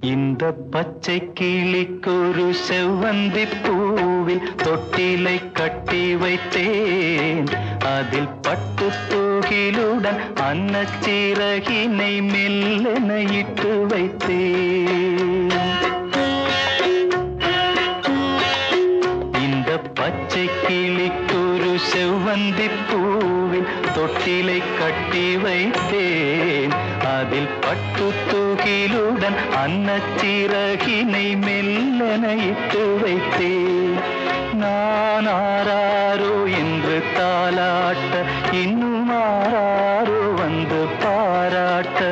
இந்த பச்சை கிளிக்கொரு செவ்வந்தி பூவில் தொட்டிலை கட்டி வைத்தேன். அதில் பட்டு தூகிலுடன் அன்னச்சிறகினை மெல்லென இட்டு வைத்தேன். இந்த பச்சை கிளிக்கொரு செவ்வந்தி பூவில் தொட்டிலை கட்டி வைத்தேன். காதில் பட்டு தூகிலுடன் அன்னச்சிறகினை மெல்லனையிட்டு இட்டு வைத்தேன் நான் ஆராரோ என்று தாளாட்ட இன்னும் ஆராரோ வந்து பாராட்ட.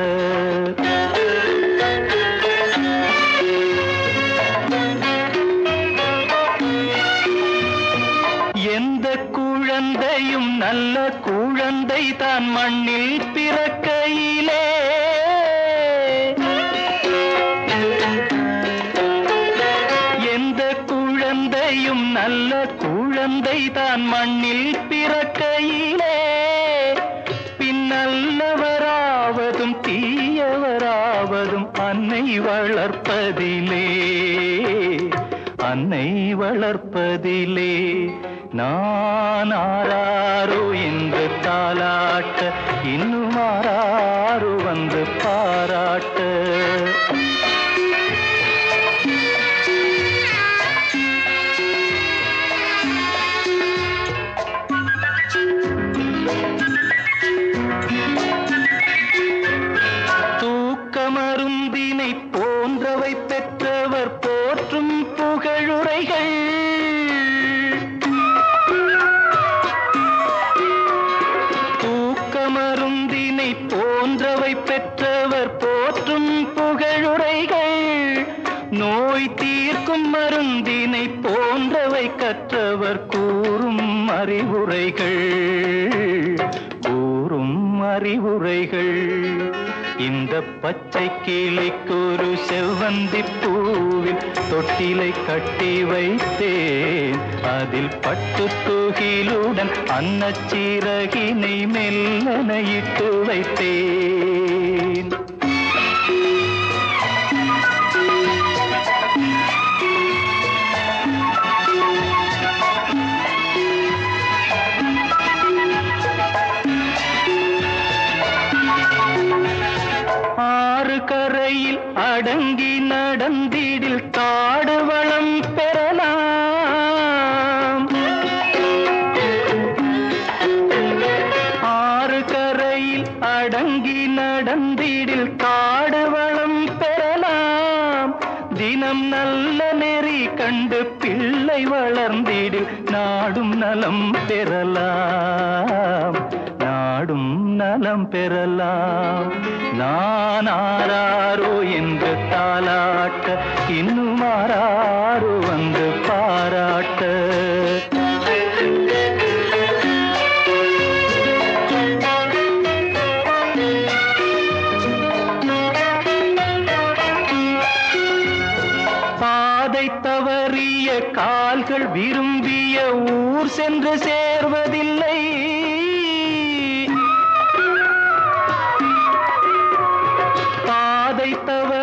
எந்த குழந்தையும் நல்ல குழந்தை தான் மண்ணில் பிறக்கையிலே. எந்த குழந்தையும் நல்ல குழந்தை தான் மண்ணில் பிறக்கையிலே. பின்னல்லவராவதும் தீயவராவதும் அன்னை வளர்ப்பதிலே. தன்னை வளர்ப்பதிலே நான் ஆராரோ என்று தாலாட்ட இன்னும் ஆராரோ வந்து பாராட்ட. நோய் தீர்க்கும் மருந்தினை போன்றவை கற்றவர் கூறும் அறிவுரைகள் கூறும் அறிவுரைகள். இந்த பச்சை கிளிக்கு ஒரு செவ்வந்தி பூவில் தொட்டிலை கட்டி வைத்தேன். அதில் பட்டு தூகிலுடன் அன்னச்சீரகினை மெல்லனையிட்டு வைத்தேன். கரையில் அடங்கி நடந்திடில் காடு வளம் பெறலாம். ஆறு கரையில் அடங்கி நடந்திடில் காடு வளம் பெறலாம். தினம் நல்ல நெறி கண்டு பிள்ளை வளர்ந்திடில் நாடும் நலம் பெறலாம். நாடும் நலம் பெறலாம். நான் ஆராரோ என்று தாலாட்ட இன்னும் ஆராரோ வந்து பாராட்ட. பாதை தவறிய கால்கள் விரும்பிய ஊர் சென்று சேர்வதில்லை.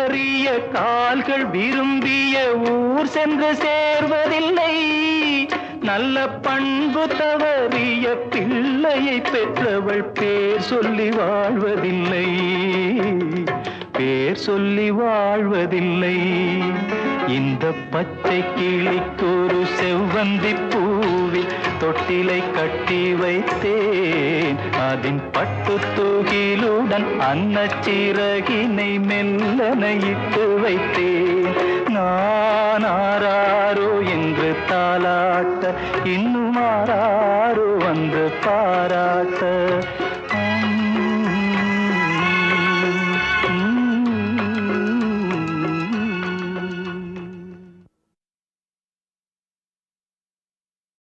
பாதை கால்கள் விரும்பிய ஊர் சென்று சேர்வதில்லை. நல்ல பண்பு தவறிய பிள்ளையை பெற்றவள் பேர் சொல்லி வாழ்வதில்லை. பேர் சொல்லி வாழ்வதில்லை. இந்த பச்சை கிளிக்கு ஒரு செவ்வந்தி பூவில் தொட்டிலை கட்டி வைத்தேன். அதன் பட்டு தூகிலுடன் அன்னச்சிறகினை மெல்லன இட்டு வைத்தேன். நான் ஆராரோ என்று தாளாட்ட இன்னும் ஆராரோ வந்து பாராட்ட